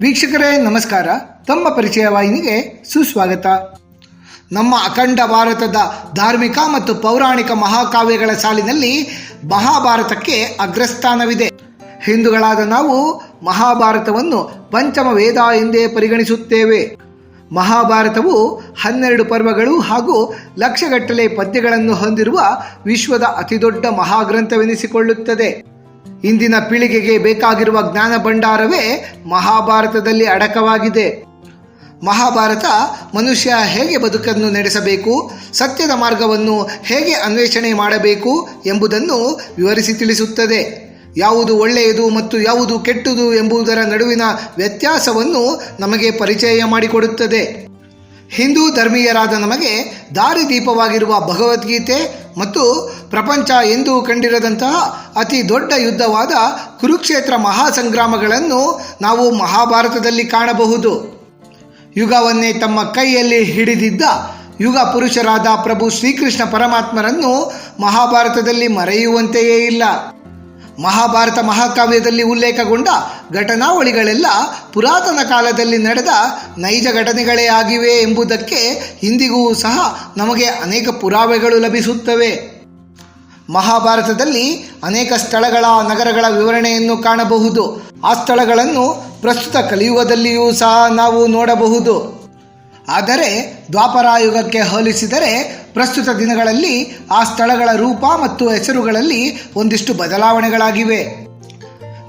ವೀಕ್ಷಕರೇ, ನಮಸ್ಕಾರ. ತಮ್ಮ ಪರಿಚಯ ವಾಹಿನಿಗೆ ಸುಸ್ವಾಗತ. ನಮ್ಮ ಅಖಂಡ ಭಾರತದ ಧಾರ್ಮಿಕ ಮತ್ತು ಪೌರಾಣಿಕ ಮಹಾಕಾವ್ಯಗಳ ಸಾಲಿನಲ್ಲಿ ಮಹಾಭಾರತಕ್ಕೆ ಅಗ್ರಸ್ಥಾನವಿದೆ. ಹಿಂದೂಗಳಾದ ನಾವು ಮಹಾಭಾರತವನ್ನು ಪಂಚಮ ವೇದ ಎಂದೇ ಪರಿಗಣಿಸುತ್ತೇವೆ. ಮಹಾಭಾರತವು ಹನ್ನೆರಡು ಪರ್ವಗಳು ಹಾಗೂ ಲಕ್ಷಗಟ್ಟಲೆ ಪದ್ಯಗಳನ್ನು ಹೊಂದಿರುವ ವಿಶ್ವದ ಅತಿದೊಡ್ಡ ಮಹಾಗ್ರಂಥವೆನಿಸಿಕೊಳ್ಳುತ್ತದೆ. ಇಂದಿನ ಪೀಳಿಗೆಗೆ ಬೇಕಾಗಿರುವ ಜ್ಞಾನ ಭಂಡಾರವೇ ಮಹಾಭಾರತದಲ್ಲಿ ಅಡಕವಾಗಿದೆ. ಮಹಾಭಾರತ ಮನುಷ್ಯ ಹೇಗೆ ಬದುಕನ್ನು ನಡೆಸಬೇಕು, ಸತ್ಯದ ಮಾರ್ಗವನ್ನು ಹೇಗೆ ಅನ್ವೇಷಣೆ ಮಾಡಬೇಕು ಎಂಬುದನ್ನು ವಿವರಿಸಿ ತಿಳಿಸುತ್ತದೆ. ಯಾವುದು ಒಳ್ಳೆಯದು ಮತ್ತು ಯಾವುದು ಕೆಟ್ಟುದು ಎಂಬುದರ ನಡುವಿನ ವ್ಯತ್ಯಾಸವನ್ನು ನಮಗೆ ಪರಿಚಯ ಮಾಡಿಕೊಡುತ್ತದೆ. ಹಿಂದೂ ಧರ್ಮೀಯರಾದ ನಮಗೆ ದಾರಿದೀಪವಾಗಿರುವ ಭಗವದ್ಗೀತೆ ಮತ್ತು ಪ್ರಪಂಚ ಎಂದೂ ಕಂಡಿರದಂತಹ ಅತಿ ದೊಡ್ಡ ಯುದ್ಧವಾದ ಕುರುಕ್ಷೇತ್ರ ಮಹಾಸಂಗ್ರಾಮಗಳನ್ನು ನಾವು ಮಹಾಭಾರತದಲ್ಲಿ ಕಾಣಬಹುದು. ಯುಗವನ್ನೇ ತಮ್ಮ ಕೈಯಲ್ಲಿ ಹಿಡಿದಿದ್ದ ಯುಗ ಪುರುಷರಾದ ಪ್ರಭು ಶ್ರೀಕೃಷ್ಣ ಪರಮಾತ್ಮರನ್ನು ಮಹಾಭಾರತದಲ್ಲಿ ಮರೆಯುವಂತೆಯೇ ಇಲ್ಲ. ಮಹಾಭಾರತ ಮಹಾಕಾವ್ಯದಲ್ಲಿ ಉಲ್ಲೇಖಗೊಂಡ ಘಟನಾವಳಿಗಳೆಲ್ಲ ಪುರಾತನ ಕಾಲದಲ್ಲಿ ನಡೆದ ನೈಜ ಘಟನೆಗಳೇ ಆಗಿವೆ ಎಂಬುದಕ್ಕೆ ಇಂದಿಗೂ ಸಹ ನಮಗೆ ಅನೇಕ ಪುರಾವೆಗಳು ಲಭಿಸುತ್ತವೆ. ಮಹಾಭಾರತದಲ್ಲಿ ಅನೇಕ ಸ್ಥಳಗಳ ನಗರಗಳ ವಿವರಣೆಯನ್ನು ಕಾಣಬಹುದು. ಆ ಸ್ಥಳಗಳನ್ನು ಪ್ರಸ್ತುತ ಕಲಿಯುಗದಲ್ಲಿಯೂ ಸಹ ನಾವು ನೋಡಬಹುದು. ಆದರೆ ದ್ವಾಪರಾಯುಗಕ್ಕೆ ಹೋಲಿಸಿದರೆ ಪ್ರಸ್ತುತ ದಿನಗಳಲ್ಲಿ ಆ ಸ್ಥಳಗಳ ರೂಪ ಮತ್ತು ಹೆಸರುಗಳಲ್ಲಿ ಒಂದಿಷ್ಟು ಬದಲಾವಣೆಗಳಾಗಿವೆ.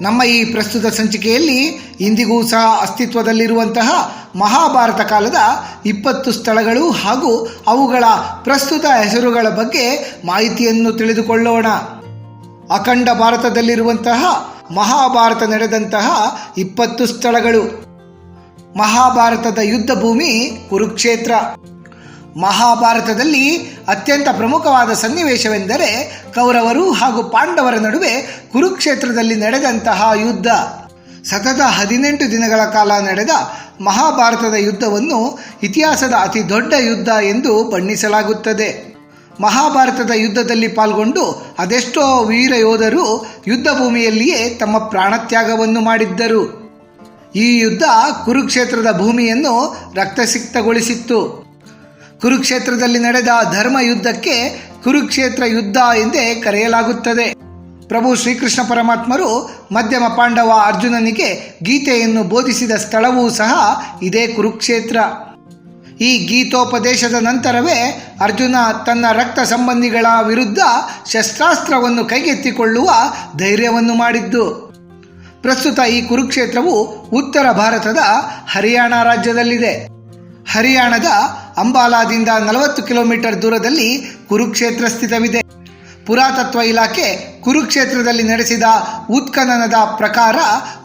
ನಮ್ಮ ಈ ಪ್ರಸ್ತುತ ಸಂಚಿಕೆಯಲ್ಲಿ ಇಂದಿಗೂ ಸಹ ಅಸ್ತಿತ್ವದಲ್ಲಿರುವಂತಹ ಮಹಾಭಾರತ ಕಾಲದ ಇಪ್ಪತ್ತು ಸ್ಥಳಗಳು ಹಾಗೂ ಅವುಗಳ ಪ್ರಸ್ತುತ ಹೆಸರುಗಳ ಬಗ್ಗೆ ಮಾಹಿತಿಯನ್ನು ತಿಳಿದುಕೊಳ್ಳೋಣ. ಅಖಂಡ ಭಾರತದಲ್ಲಿರುವಂತಹ ಮಹಾಭಾರತ ನಡೆದಂತಹ ಇಪ್ಪತ್ತು ಸ್ಥಳಗಳು. ಮಹಾಭಾರತದ ಯುದ್ಧ ಭೂಮಿ ಕುರುಕ್ಷೇತ್ರ. ಮಹಾಭಾರತದಲ್ಲಿ ಅತ್ಯಂತ ಪ್ರಮುಖವಾದ ಸನ್ನಿವೇಶವೆಂದರೆ ಕೌರವರು ಹಾಗೂ ಪಾಂಡವರ ನಡುವೆ ಕುರುಕ್ಷೇತ್ರದಲ್ಲಿ ನಡೆದಂತಹ ಯುದ್ಧ. ಸತತ ಹದಿನೆಂಟು ದಿನಗಳ ಕಾಲ ನಡೆದ ಮಹಾಭಾರತದ ಯುದ್ಧವನ್ನು ಇತಿಹಾಸದ ಅತಿ ದೊಡ್ಡ ಯುದ್ಧ ಎಂದು ಬಣ್ಣಿಸಲಾಗುತ್ತದೆ. ಮಹಾಭಾರತದ ಯುದ್ಧದಲ್ಲಿ ಪಾಲ್ಗೊಂಡು ಅದೆಷ್ಟೋ ವೀರ ಯೋಧರು ಯುದ್ಧ ಭೂಮಿಯಲ್ಲಿಯೇ ತಮ್ಮ ಪ್ರಾಣತ್ಯಾಗವನ್ನು ಮಾಡಿದ್ದರು. ಈ ಯುದ್ಧ ಕುರುಕ್ಷೇತ್ರದ ಭೂಮಿಯನ್ನು ರಕ್ತಸಿಕ್ತಗೊಳಿಸಿತ್ತು. ಕುರುಕ್ಷೇತ್ರದಲ್ಲಿ ನಡೆದ ಧರ್ಮ ಯುದ್ಧಕ್ಕೆ ಕುರುಕ್ಷೇತ್ರ ಯುದ್ಧ ಎಂದೇ ಕರೆಯಲಾಗುತ್ತದೆ. ಪ್ರಭು ಶ್ರೀಕೃಷ್ಣ ಪರಮಾತ್ಮರು ಮಧ್ಯಮ ಪಾಂಡವ ಅರ್ಜುನನಿಗೆ ಗೀತೆಯನ್ನು ಬೋಧಿಸಿದ ಸ್ಥಳವೂ ಸಹ ಇದೇ ಕುರುಕ್ಷೇತ್ರ. ಈ ಗೀತೋಪದೇಶದ ನಂತರವೇ ಅರ್ಜುನ ತನ್ನ ರಕ್ತ ಸಂಬಂಧಿಗಳ ವಿರುದ್ಧ ಶಸ್ತ್ರಾಸ್ತ್ರವನ್ನು ಕೈಗೆತ್ತಿಕೊಳ್ಳುವ ಧೈರ್ಯವನ್ನು ಮಾಡಿದ್ದು. ಪ್ರಸ್ತುತ ಈ ಕುರುಕ್ಷೇತ್ರವು ಉತ್ತರ ಭಾರತದ ಹರಿಯಾಣ ರಾಜ್ಯದಲ್ಲಿದೆ. ಹರಿಯಾಣದ ಅಂಬಾಲಾದಿಂದ ನಲವತ್ತು ಕಿಲೋಮೀಟರ್ ದೂರದಲ್ಲಿ ಕುರುಕ್ಷೇತ್ರ ಸ್ಥಿತವಿದೆ. ಪುರಾತತ್ವ ಇಲಾಖೆ ಕುರುಕ್ಷೇತ್ರದಲ್ಲಿ ನಡೆಸಿದ ಉತ್ಖನನದ ಪ್ರಕಾರ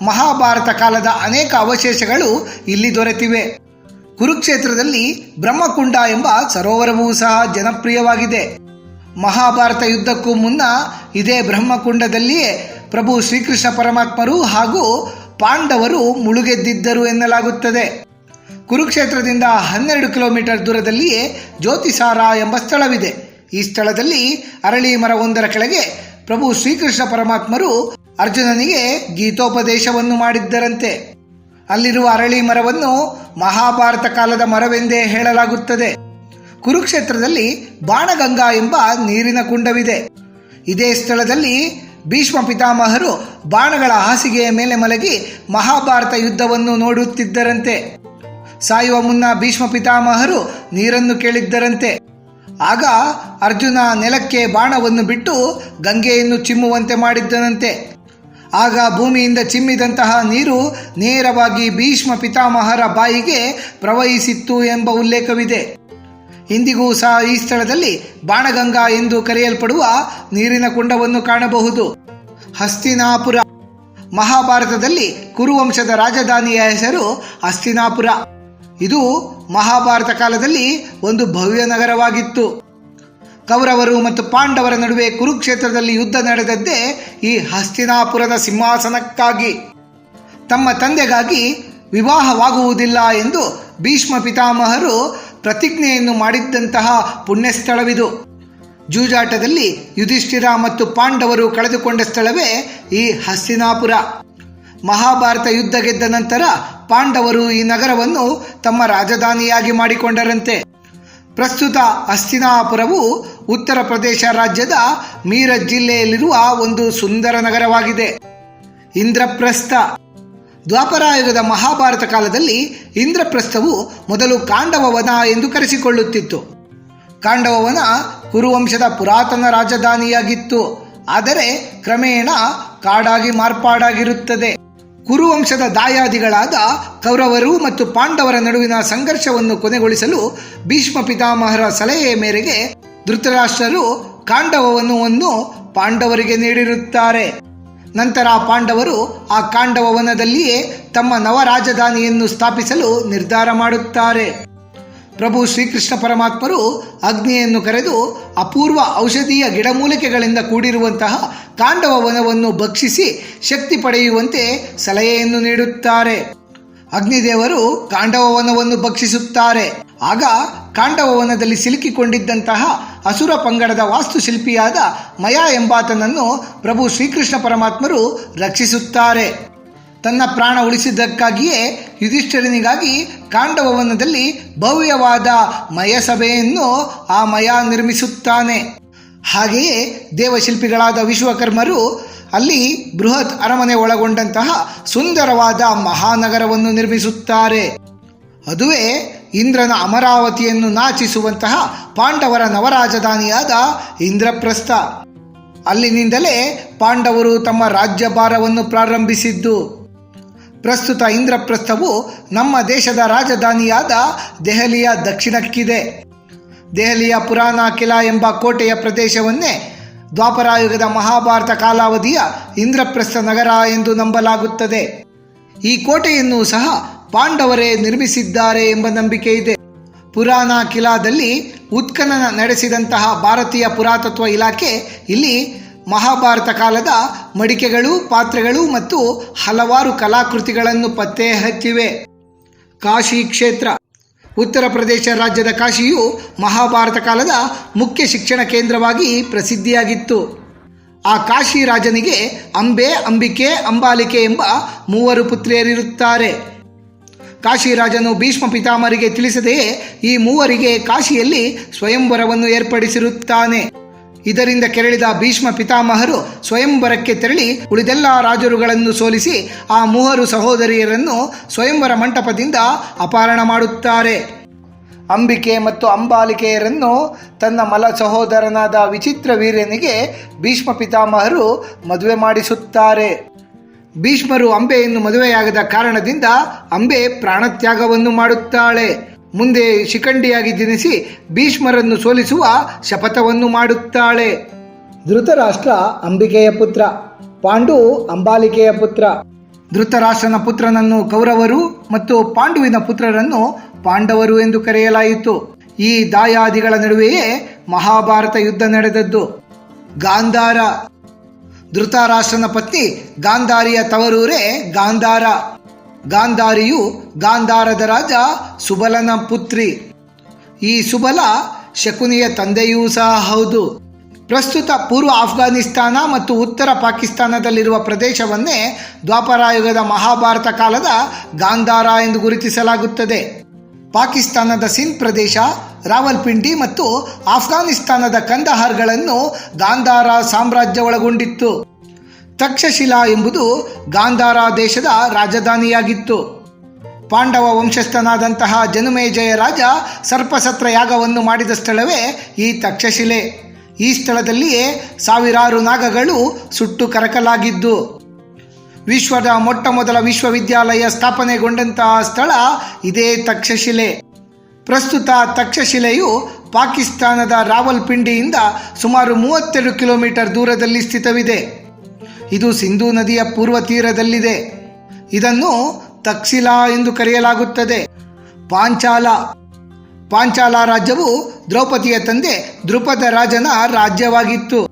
ಮಹಾಭಾರತ ಕಾಲದ ಅನೇಕ ಅವಶೇಷಗಳು ಇಲ್ಲಿ ದೊರೆತಿವೆ. ಕುರುಕ್ಷೇತ್ರದಲ್ಲಿ ಬ್ರಹ್ಮಕುಂಡ ಎಂಬ ಸರೋವರವೂ ಸಹ ಜನಪ್ರಿಯವಾಗಿದೆ. ಮಹಾಭಾರತ ಯುದ್ಧಕ್ಕೂ ಮುನ್ನ ಇದೇ ಬ್ರಹ್ಮಕುಂಡದಲ್ಲಿಯೇ ಪ್ರಭು ಶ್ರೀಕೃಷ್ಣ ಪರಮಾತ್ಮರು ಹಾಗೂ ಪಾಂಡವರು ಮುಳುಗೆದ್ದಿದ್ದರು ಎನ್ನಲಾಗುತ್ತದೆ. ಕುರುಕ್ಷೇತ್ರದಿಂದ ಹನ್ನೆರಡು ಕಿಲೋಮೀಟರ್ ದೂರದಲ್ಲಿಯೇ ಜ್ಯೋತಿಸಾರ ಎಂಬ ಸ್ಥಳವಿದೆ. ಈ ಸ್ಥಳದಲ್ಲಿ ಅರಳಿ ಮರವೊಂದರ ಕೆಳಗೆ ಪ್ರಭು ಶ್ರೀಕೃಷ್ಣ ಪರಮಾತ್ಮರು ಅರ್ಜುನನಿಗೆ ಗೀತೋಪದೇಶವನ್ನು ಮಾಡಿದ್ದರಂತೆ. ಅಲ್ಲಿರುವ ಅರಳಿ ಮರವನ್ನು ಮಹಾಭಾರತ ಕಾಲದ ಮರವೆಂದೇ ಹೇಳಲಾಗುತ್ತದೆ. ಕುರುಕ್ಷೇತ್ರದಲ್ಲಿ ಬಾಣಗಂಗಾ ಎಂಬ ನೀರಿನ ಕುಂಡವಿದೆ. ಇದೇ ಸ್ಥಳದಲ್ಲಿ ಭೀಷ್ಮ ಪಿತಾಮಹರು ಬಾಣಗಳ ಹಾಸಿಗೆಯ ಮೇಲೆ ಮಲಗಿ ಮಹಾಭಾರತ ಯುದ್ಧವನ್ನು ನೋಡುತ್ತಿದ್ದರಂತೆ. ಸಾಯುವ ಮುನ್ನ ಭೀಷ್ಮ ಪಿತಾಮಹರು ನೀರನ್ನು ಕೇಳಿದ್ದರಂತೆ. ಆಗ ಅರ್ಜುನ ನೆಲಕ್ಕೆ ಬಾಣವನ್ನು ಬಿಟ್ಟು ಗಂಗೆಯನ್ನು ಚಿಮ್ಮುವಂತೆ ಮಾಡಿದ್ದನಂತೆ. ಆಗ ಭೂಮಿಯಿಂದ ಚಿಮ್ಮಿದಂತಹ ನೀರು ನೇರವಾಗಿ ಭೀಷ್ಮ ಪಿತಾಮಹರ ಬಾಯಿಗೆ ಪ್ರವಹಿಸಿತ್ತು ಎಂಬ ಉಲ್ಲೇಖವಿದೆ. ಇಂದಿಗೂ ಸಹ ಈ ಸ್ಥಳದಲ್ಲಿ ಬಾಣಗಂಗಾ ಎಂದು ಕರೆಯಲ್ಪಡುವ ನೀರಿನ ಕುಂಡವನ್ನು ಕಾಣಬಹುದು. ಹಸ್ತಿನಾಪುರ ಮಹಾಭಾರತದಲ್ಲಿ ಕುರುವಂಶದ ರಾಜಧಾನಿಯ ಹೆಸರು ಹಸ್ತಿನಾಪುರ. ಇದು ಮಹಾಭಾರತ ಕಾಲದಲ್ಲಿ ಒಂದು ಭವ್ಯ ನಗರವಾಗಿತ್ತು. ಕೌರವರು ಮತ್ತು ಪಾಂಡವರ ನಡುವೆ ಕುರುಕ್ಷೇತ್ರದಲ್ಲಿ ಯುದ್ಧ ನಡೆದದ್ದೇ ಈ ಹಸ್ತಿನಾಪುರದ ಸಿಂಹಾಸನಕ್ಕಾಗಿ. ತಮ್ಮ ತಂದೆಗಾಗಿ ವಿವಾಹವಾಗುವುದಿಲ್ಲ ಎಂದು ಭೀಷ್ಮ ಪಿತಾಮಹರು ಪ್ರತಿಜ್ಞೆಯನ್ನು ಮಾಡಿದ್ದಂತಹ ಪುಣ್ಯಸ್ಥಳವಿದು. ಜೂಜಾಟದಲ್ಲಿ ಯುಧಿಷ್ಠಿರ ಮತ್ತು ಪಾಂಡವರು ಕಳೆದುಕೊಂಡ ಸ್ಥಳವೇ ಈ ಹಸ್ತಿನಾಪುರ. ಮಹಾಭಾರತ ಯುದ್ಧ ಗೆದ್ದ ನಂತರ ಪಾಂಡವರು ಈ ನಗರವನ್ನು ತಮ್ಮ ರಾಜಧಾನಿಯಾಗಿ ಮಾಡಿಕೊಂಡರಂತೆ. ಪ್ರಸ್ತುತ ಹಸ್ತಿನಾಪುರವು ಉತ್ತರ ಪ್ರದೇಶ ರಾಜ್ಯದ ಮೀರಜ್ ಜಿಲ್ಲೆಯಲ್ಲಿರುವ ಒಂದು ಸುಂದರ ನಗರವಾಗಿದೆ. ಇಂದ್ರಪ್ರಸ್ಥ. ದ್ವಾಪರಾಯುಗದ ಮಹಾಭಾರತ ಕಾಲದಲ್ಲಿ ಇಂದ್ರಪ್ರಸ್ಥವು ಮೊದಲು ಕಾಂಡವವನ ಎಂದು ಕರೆಸಿಕೊಳ್ಳುತ್ತಿತ್ತು. ಕಾಂಡವವನ ಕುರುವಂಶದ ಪುರಾತನ ರಾಜಧಾನಿಯಾಗಿತ್ತು. ಆದರೆ ಕ್ರಮೇಣ ಕಾಡಾಗಿ ಮಾರ್ಪಾಡಾಗಿರುತ್ತದೆ. ಕುರುವಂಶದ ದಾಯಾದಿಗಳಾದ ಕೌರವರು ಮತ್ತು ಪಾಂಡವರ ನಡುವಿನ ಸಂಘರ್ಷವನ್ನು ಕೊನೆಗೊಳಿಸಲು ಭೀಷ್ಮ ಪಿತಾಮಹರ ಸಲಹೆಯ ಮೇರೆಗೆ ಧೃತರಾಷ್ಟ್ರರು ಕಾಂಡವವನವನ್ನು ಪಾಂಡವರಿಗೆ ನೀಡಿರುತ್ತಾರೆ. ನಂತರ ಪಾಂಡವರು ಆ ಕಾಂಡವವನದಲ್ಲಿಯೇ ತಮ್ಮ ನವ ರಾಜಧಾನಿಯನ್ನು ಸ್ಥಾಪಿಸಲು ನಿರ್ಧಾರ ಮಾಡುತ್ತಾರೆ. ಪ್ರಭು ಶ್ರೀಕೃಷ್ಣ ಪರಮಾತ್ಮರು ಅಗ್ನಿಯನ್ನು ಕರೆದು ಅಪೂರ್ವ ಔಷಧೀಯ ಗಿಡಮೂಲಿಕೆಗಳಿಂದ ಕೂಡಿರುವಂತಹ ಕಾಂಡವ ವನವನ್ನು ಭಕ್ಷಿಸಿ ಶಕ್ತಿ ಪಡೆಯುವಂತೆ ಸಲಹೆಯನ್ನು ನೀಡುತ್ತಾರೆ. ಅಗ್ನಿದೇವರು ಕಾಂಡವ ವನವನ್ನು ಭಕ್ಷಿಸುತ್ತಾರೆ. ಆಗ ಕಾಂಡವ ವನದಲ್ಲಿ ಸಿಲುಕಿಕೊಂಡಿದ್ದಂತಹ ಅಸುರ ಪಂಗಡದ ವಾಸ್ತುಶಿಲ್ಪಿಯಾದ ಮಯ ಎಂಬಾತನನ್ನು ಪ್ರಭು ಶ್ರೀಕೃಷ್ಣ ಪರಮಾತ್ಮರು ರಕ್ಷಿಸುತ್ತಾರೆ. ತನ್ನ ಪ್ರಾಣ ಉಳಿಸಿದ್ದಕ್ಕಾಗಿಯೇ ಯುಧಿಷ್ಠಿರನಿಗಾಗಿ ಕಾಂಡವವನದಲ್ಲಿ ಭವ್ಯವಾದ ಮಯಸಭೆಯನ್ನು ಆ ಮಯ ನಿರ್ಮಿಸುತ್ತಾನೆ. ಹಾಗೆಯೇ ದೇವಶಿಲ್ಪಿಗಳಾದ ವಿಶ್ವಕರ್ಮರು ಅಲ್ಲಿ ಬೃಹತ್ ಅರಮನೆ ಒಳಗೊಂಡಂತಹ ಸುಂದರವಾದ ಮಹಾನಗರವನ್ನು ನಿರ್ಮಿಸುತ್ತಾರೆ. ಅದುವೇ ಇಂದ್ರನ ಅಮರಾವತಿಯನ್ನು ನಾಚಿಸುವಂತಹ ಪಾಂಡವರ ನವರಾಜಧಾನಿಯಾದ ಇಂದ್ರಪ್ರಸ್ಥ. ಅಲ್ಲಿನಿಂದಲೇ ಪಾಂಡವರು ತಮ್ಮ ರಾಜ್ಯಭಾರವನ್ನು ಪ್ರಾರಂಭಿಸಿದ್ದು. ಪ್ರಸ್ತುತ ಇಂದ್ರಪ್ರಸ್ಥವು ನಮ್ಮ ದೇಶದ ರಾಜಧಾನಿಯಾದ ದೆಹಲಿಯ ದಕ್ಷಿಣಕ್ಕಿದೆ. ದೆಹಲಿಯ ಪುರಾಣ ಕಿಲಾ ಎಂಬ ಕೋಟೆಯ ಪ್ರದೇಶವನ್ನೇ ದ್ವಾಪರಾಯುಗದ ಮಹಾಭಾರತ ಕಾಲಾವಧಿಯ ಇಂದ್ರಪ್ರಸ್ಥ ನಗರ ಎಂದು ನಂಬಲಾಗುತ್ತದೆ. ಈ ಕೋಟೆಯನ್ನು ಸಹ ಪಾಂಡವರೇ ನಿರ್ಮಿಸಿದ್ದಾರೆ ಎಂಬ ನಂಬಿಕೆ ಇದೆ. ಪುರಾಣ ಕಿಲಾದಲ್ಲಿ ಉತ್ಖನನ ನಡೆಸಿದಂತಹ ಭಾರತೀಯ ಪುರಾತತ್ವ ಇಲಾಖೆ ಇಲ್ಲಿ ಮಹಾಭಾರತ ಕಾಲದ ಮಡಿಕೆಗಳು, ಪಾತ್ರೆಗಳು ಮತ್ತು ಹಲವಾರು ಕಲಾಕೃತಿಗಳನ್ನು ಪತ್ತೆ ಹಚ್ಚಿವೆ. ಕಾಶಿ ಕ್ಷೇತ್ರ. ಉತ್ತರ ಪ್ರದೇಶ ರಾಜ್ಯದ ಕಾಶಿಯು ಮಹಾಭಾರತ ಕಾಲದ ಮುಖ್ಯ ಶಿಕ್ಷಣ ಕೇಂದ್ರವಾಗಿ ಪ್ರಸಿದ್ಧಿಯಾಗಿತ್ತು. ಆ ಕಾಶಿ ರಾಜನಿಗೆ ಅಂಬೆ, ಅಂಬಿಕೆ, ಅಂಬಾಲಿಕೆ ಎಂಬ ಮೂವರು ಪುತ್ರಿಯರಿರುತ್ತಾರೆ. ಕಾಶಿರಾಜನು ಭೀಷ್ಮ ಪಿತಾಮರಿಗೆ ತಿಳಿಸದೆಯೇ ಈ ಮೂವರಿಗೆ ಕಾಶಿಯಲ್ಲಿ ಸ್ವಯಂವರವನ್ನು ಏರ್ಪಡಿಸಿರುತ್ತಾನೆ. ಇದರಿಂದ ಕೆರಳಿದ ಭೀಷ್ಮ ಪಿತಾಮಹರು ಸ್ವಯಂವರಕ್ಕೆ ತೆರಳಿ ಉಳಿದೆಲ್ಲ ರಾಜರುಗಳನ್ನು ಸೋಲಿಸಿ ಆ ಮೂವರು ಸಹೋದರಿಯರನ್ನು ಸ್ವಯಂವರ ಮಂಟಪದಿಂದ ಅಪಹರಣ ಮಾಡುತ್ತಾರೆ. ಅಂಬಿಕೆ ಮತ್ತು ಅಂಬಾಲಿಕೆಯರನ್ನು ತನ್ನ ಮಲ ಸಹೋದರನಾದ ವಿಚಿತ್ರ ವೀರ್ಯನಿಗೆ ಭೀಷ್ಮ ಪಿತಾಮಹರು ಮದುವೆ ಮಾಡಿಸುತ್ತಾರೆ. ಭೀಷ್ಮರು ಅಂಬೆಯನ್ನು ಮದುವೆಯಾಗದ ಕಾರಣದಿಂದ ಅಂಬೆ ಪ್ರಾಣತ್ಯಾಗವನ್ನು ಮಾಡುತ್ತಾಳೆ. ಮುಂದೆ ಶಿಖಂಡಿಯಾಗಿ ಜನಿಸಿ ಭೀಷ್ಮರನ್ನು ಸೋಲಿಸುವ ಶಪಥವನ್ನು ಮಾಡುತ್ತಾಳೆ. ಧೃತರಾಷ್ಟ್ರ ಅಂಬಿಕೆಯ ಪುತ್ರ, ಪಾಂಡು ಅಂಬಾಲಿಕೆಯ ಪುತ್ರ. ಧೃತರಾಷ್ಟ್ರನ ಪುತ್ರನನ್ನು ಕೌರವರು ಮತ್ತು ಪಾಂಡುವಿನ ಪುತ್ರರನ್ನು ಪಾಂಡವರು ಎಂದು ಕರೆಯಲಾಯಿತು. ಈ ದಾಯಾದಿಗಳ ನಡುವೆಯೇ ಮಹಾಭಾರತ ಯುದ್ಧ ನಡೆದದ್ದು. ಗಾಂಧಾರ ಧೃತರಾಷ್ಟ್ರನ ಪತ್ನಿ ಗಾಂಧಾರಿಯ ತವರೂರೇ ಗಾಂಧಾರ. ಗಾಂಧಾರಿಯು ಗಾಂಧಾರದ ರಾಜ ಸುಬಲನ ಪುತ್ರಿ. ಈ ಸುಬಲ ಶಕುನಿಯ ತಂದೆಯೂ ಸಹ ಹೌದು. ಪ್ರಸ್ತುತ ಪೂರ್ವ ಆಫ್ಘಾನಿಸ್ತಾನ ಮತ್ತು ಉತ್ತರ ಪಾಕಿಸ್ತಾನದಲ್ಲಿರುವ ಪ್ರದೇಶವನ್ನೇ ದ್ವಾಪರಾಯುಗದ ಮಹಾಭಾರತ ಕಾಲದ ಗಾಂಧಾರ ಎಂದು ಗುರುತಿಸಲಾಗುತ್ತದೆ. ಪಾಕಿಸ್ತಾನದ ಸಿಂಧ್ ಪ್ರದೇಶ, ರಾವಲ್ಪಿಂಡಿ ಮತ್ತು ಆಫ್ಘಾನಿಸ್ತಾನದ ಕಂದಹಾರ್ಗಳನ್ನು ಗಾಂಧಾರ ಸಾಮ್ರಾಜ್ಯ ಒಳಗೊಂಡಿತ್ತು. ತಕ್ಷಶಿಲಾ ಎಂಬುದು ಗಾಂಧಾರ ದೇಶದ ರಾಜಧಾನಿಯಾಗಿತ್ತು. ಪಾಂಡವ ವಂಶಸ್ಥನಾದಂತಹ ಜನುಮೇಜಯ ರಾಜ ಸರ್ಪಸತ್ರ ಯಾಗವನ್ನು ಮಾಡಿದ ಸ್ಥಳವೇ ಈ ತಕ್ಷಶಿಲೆ. ಈ ಸ್ಥಳದಲ್ಲಿಯೇ ಸಾವಿರಾರು ನಾಗಗಳು ಸುಟ್ಟು ಕರಕಲಾಗಿದ್ದು. ವಿಶ್ವದ ಮೊಟ್ಟ ಮೊದಲ ವಿಶ್ವವಿದ್ಯಾಲಯ ಸ್ಥಾಪನೆಗೊಂಡಂತಹ ಸ್ಥಳ ಇದೇ ತಕ್ಷಶಿಲೆ. ಪ್ರಸ್ತುತ ತಕ್ಷಶಿಲೆಯು ಪಾಕಿಸ್ತಾನದ ರಾವಲ್ಪಿಂಡಿಯಿಂದ ಸುಮಾರು ಮೂವತ್ತೆರಡು ಕಿಲೋಮೀಟರ್ ದೂರದಲ್ಲಿ ಸ್ಥಿತವಿದೆ. ಇದು ಸಿಂಧೂ ನದಿಯ ಪೂರ್ವ ತೀರದಲ್ಲಿದೆ. ಇದನ್ನು ತಕ್ಷಿಲಾ ಎಂದು ಕರೆಯಲಾಗುತ್ತದೆ. ಪಾಂಚಾಲ. ಪಾಂಚಾಲ ರಾಜ್ಯವು ದ್ರೌಪದಿಯ ತಂದೆ ದ್ರುಪದ ರಾಜನ ರಾಜ್ಯವಾಗಿತ್ತು.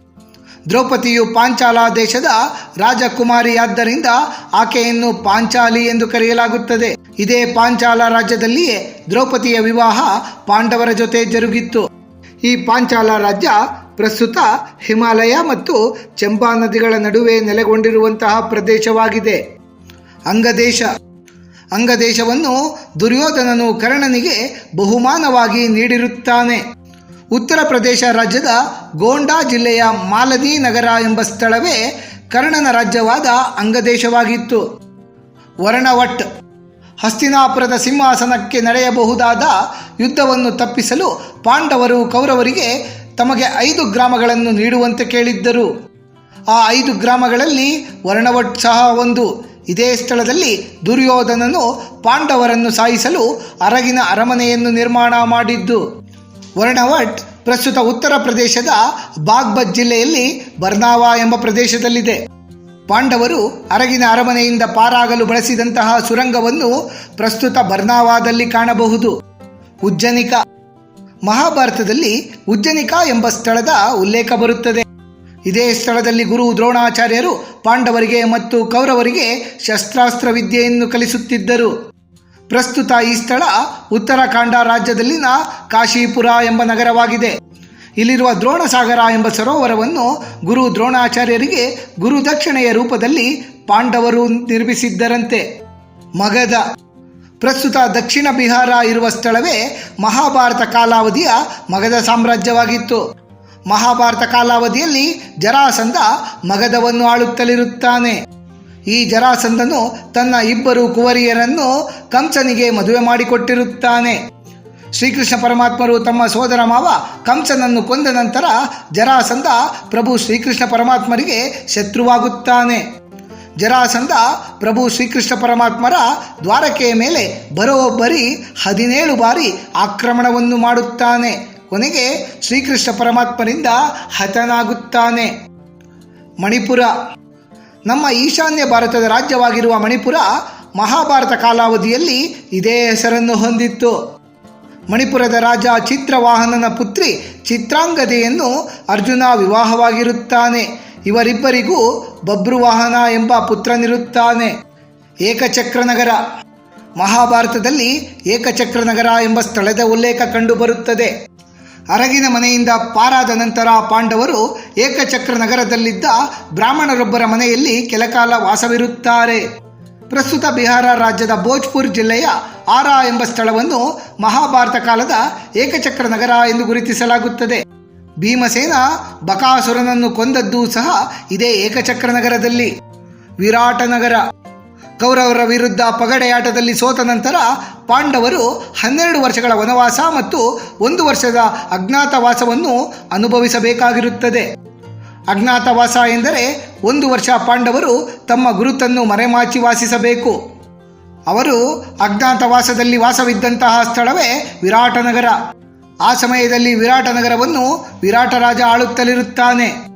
ದ್ರೌಪದಿಯು ಪಾಂಚಾಲ ದೇಶದ ರಾಜಕುಮಾರಿಯಾದ್ದರಿಂದ ಆಕೆಯನ್ನು ಪಾಂಚಾಲಿ ಎಂದು ಕರೆಯಲಾಗುತ್ತದೆ. ಇದೇ ಪಾಂಚಾಲ ರಾಜ್ಯದಲ್ಲಿಯೇ ದ್ರೌಪದಿಯ ವಿವಾಹ ಪಾಂಡವರ ಜೊತೆ ಜರುಗಿತ್ತು. ಈ ಪಾಂಚಾಲ ರಾಜ್ಯ ಪ್ರಸ್ತುತ ಹಿಮಾಲಯ ಮತ್ತು ಚಂಬಾ ನದಿಗಳ ನಡುವೆ ನೆಲೆಗೊಂಡಿರುವಂತಹ ಪ್ರದೇಶವಾಗಿದೆ. ಅಂಗದೇಶ. ಅಂಗದೇಶವನ್ನು ದುರ್ಯೋಧನನು ಕರ್ಣನಿಗೆ ಬಹುಮಾನವಾಗಿ ನೀಡಿರುತ್ತಾನೆ. ಉತ್ತರ ಪ್ರದೇಶ ರಾಜ್ಯದ ಗೋಂಡಾ ಜಿಲ್ಲೆಯ ಮಾಲದಿ ನಗರ ಎಂಬ ಸ್ಥಳವೇ ಕರ್ಣನ ರಾಜ್ಯವಾದ ಅಂಗದೇಶವಾಗಿತ್ತು. ವರ್ಣವಟ್ ಹಸ್ತಿನಾಪುರದ ಸಿಂಹಾಸನಕ್ಕೆ ನಡೆಯಬಹುದಾದ ಯುದ್ಧವನ್ನು ತಪ್ಪಿಸಲು ಪಾಂಡವರು ಕೌರವರಿಗೆ ತಮಗೆ ಐದು ಗ್ರಾಮಗಳನ್ನು ನೀಡುವಂತೆ ಕೇಳಿದ್ದರು. ಆ ಐದು ಗ್ರಾಮಗಳಲ್ಲಿ ವರ್ಣವಟ್ ಸಹ ಒಂದು. ಇದೇ ಸ್ಥಳದಲ್ಲಿ ದುರ್ಯೋಧನನು ಪಾಂಡವರನ್ನು ಸಾಯಿಸಲು ಅರಗಿನ ಅರಮನೆಯನ್ನು ನಿರ್ಮಾಣ ಮಾಡಿದ್ದು. ವರ್ಣವಟ್ ಪ್ರಸ್ತುತ ಉತ್ತರ ಪ್ರದೇಶದ ಬಾಗ್ಬತ್ ಜಿಲ್ಲೆಯಲ್ಲಿ ಬರ್ನಾವಾ ಎಂಬ ಪ್ರದೇಶದಲ್ಲಿದೆ. ಪಾಂಡವರು ಅರಗಿನ ಅರಮನೆಯಿಂದ ಪಾರಾಗಲು ಬಳಸಿದಂತಹ ಸುರಂಗವನ್ನು ಪ್ರಸ್ತುತ ಬರ್ನಾವಾದಲ್ಲಿ ಕಾಣಬಹುದು. ಉಜ್ಜನಿಕ ಮಹಾಭಾರತದಲ್ಲಿ ಉಜ್ಜನಿಕ ಎಂಬ ಸ್ಥಳದ ಉಲ್ಲೇಖ ಬರುತ್ತದೆ. ಇದೇ ಸ್ಥಳದಲ್ಲಿ ಗುರು ದ್ರೋಣಾಚಾರ್ಯರು ಪಾಂಡವರಿಗೆ ಮತ್ತು ಕೌರವರಿಗೆ ಶಸ್ತ್ರಾಸ್ತ್ರ ವಿದ್ಯೆಯನ್ನು ಕಲಿಸುತ್ತಿದ್ದರು. ಪ್ರಸ್ತುತ ಈ ಸ್ಥಳ ಉತ್ತರಾಖಂಡ ರಾಜ್ಯದಲ್ಲಿನ ಕಾಶೀಪುರ ಎಂಬ ನಗರವಾಗಿದೆ. ಇಲ್ಲಿರುವ ದ್ರೋಣಸಾಗರ ಎಂಬ ಸರೋವರವನ್ನು ಗುರು ದ್ರೋಣಾಚಾರ್ಯರಿಗೆ ಗುರುದಕ್ಷಿಣೆಯ ರೂಪದಲ್ಲಿ ಪಾಂಡವರು ನಿರ್ಮಿಸಿದ್ದರಂತೆ. ಮಗಧ. ಪ್ರಸ್ತುತ ದಕ್ಷಿಣ ಬಿಹಾರ ಇರುವ ಸ್ಥಳವೇ ಮಹಾಭಾರತ ಕಾಲಾವಧಿಯ ಮಗದ ಸಾಮ್ರಾಜ್ಯವಾಗಿತ್ತು. ಮಹಾಭಾರತ ಕಾಲಾವಧಿಯಲ್ಲಿ ಜರಾಸಂಧ ಮಗಧವನ್ನು ಆಳುತ್ತಲಿರುತ್ತಾನೆ. ಈ ಜರಾಸಂದನು ತನ್ನ ಇಬ್ಬರು ಕುವರಿಯರನ್ನು ಕಂಸನಿಗೆ ಮದುವೆ ಮಾಡಿಕೊಟ್ಟಿರುತ್ತಾನೆ. ಶ್ರೀಕೃಷ್ಣ ಪರಮಾತ್ಮರು ತಮ್ಮ ಸೋದರ ಮಾವ ಕಂಸನನ್ನು ಕೊಂದ ನಂತರ ಜರಾಸಂದ ಪ್ರಭು ಶ್ರೀಕೃಷ್ಣ ಪರಮಾತ್ಮರಿಗೆ ಶತ್ರುವಾಗುತ್ತಾನೆ. ಜರಾಸಂದ ಪ್ರಭು ಶ್ರೀಕೃಷ್ಣ ಪರಮಾತ್ಮರ ದ್ವಾರಕೆಯ ಮೇಲೆ ಬರೋಬ್ಬರಿ ಹದಿನೇಳು ಬಾರಿ ಆಕ್ರಮಣವನ್ನು ಮಾಡುತ್ತಾನೆ. ಕೊನೆಗೆ ಶ್ರೀಕೃಷ್ಣ ಪರಮಾತ್ಮರಿಂದ ಹತನಾಗುತ್ತಾನೆ. ಮಣಿಪುರ ನಮ್ಮ ಈಶಾನ್ಯ ಭಾರತದ ರಾಜ್ಯವಾಗಿರುವ ಮಣಿಪುರ ಮಹಾಭಾರತ ಕಾಲಾವಧಿಯಲ್ಲಿ ಇದೇ ಹೆಸರನ್ನು ಹೊಂದಿತ್ತು. ಮಣಿಪುರದ ರಾಜ ಚಿತ್ರವಾಹನನ ಪುತ್ರಿ ಚಿತ್ರಾಂಗದೆಯನ್ನು ಅರ್ಜುನ ವಿವಾಹವಾಗಿರುತ್ತಾನೆ. ಇವರಿಬ್ಬರಿಗೂ ಬಬ್ರುವಾಹನ ಎಂಬ ಪುತ್ರನಿರುತ್ತಾನೆ. ಏಕಚಕ್ರನಗರ. ಮಹಾಭಾರತದಲ್ಲಿ ಏಕಚಕ್ರನಗರ ಎಂಬ ಸ್ಥಳದ ಉಲ್ಲೇಖ ಕಂಡುಬರುತ್ತದೆ. ಅರಗಿನ ಮನೆಯಿಂದ ಪಾರಾದ ನಂತರ ಪಾಂಡವರು ಏಕಚಕ್ರ ನಗರದಲ್ಲಿದ್ದ ಬ್ರಾಹ್ಮಣರೊಬ್ಬರ ಮನೆಯಲ್ಲಿ ಕೆಲಕಾಲ ವಾಸವಿರುತ್ತಾರೆ. ಪ್ರಸ್ತುತ ಬಿಹಾರ ರಾಜ್ಯದ ಭೋಜ್ಪುರ್ ಜಿಲ್ಲೆಯ ಆರಾ ಎಂಬ ಸ್ಥಳವನ್ನು ಮಹಾಭಾರತ ಕಾಲದ ಏಕಚಕ್ರ ನಗರ ಎಂದು ಗುರುತಿಸಲಾಗುತ್ತದೆ. ಭೀಮಸೇನ ಬಕಾಸುರನನ್ನು ಕೊಂದದ್ದು ಸಹ ಇದೇ ಏಕಚಕ್ರ ನಗರದಲ್ಲಿ ವಿರಾಟ ನಗರ ಕೌರವರ ವಿರುದ್ಧ ಪಗಡೆಯಾಟದಲ್ಲಿ ಸೋತ ನಂತರ ಪಾಂಡವರು ಹನ್ನೆರಡು ವರ್ಷಗಳ ವನವಾಸ ಮತ್ತು ಒಂದು ವರ್ಷದ ಅಜ್ಞಾತವಾಸವನ್ನು ಅನುಭವಿಸಬೇಕಾಗಿರುತ್ತದೆ. ಅಜ್ಞಾತವಾಸ ಎಂದರೆ ಒಂದು ವರ್ಷ ಪಾಂಡವರು ತಮ್ಮ ಗುರುತನ್ನು ಮರೆಮಾಚಿ ವಾಸಿಸಬೇಕು. ಅವರು ಅಜ್ಞಾತವಾಸದಲ್ಲಿ ವಾಸವಿದ್ದಂತಹ ಸ್ಥಳವೇ ವಿರಾಟನಗರ. ಆ ಸಮಯದಲ್ಲಿ ವಿರಾಟನಗರವನ್ನು ವಿರಾಟ ರಾಜ ಆಳುತ್ತಲಿರುತ್ತಾನೆ.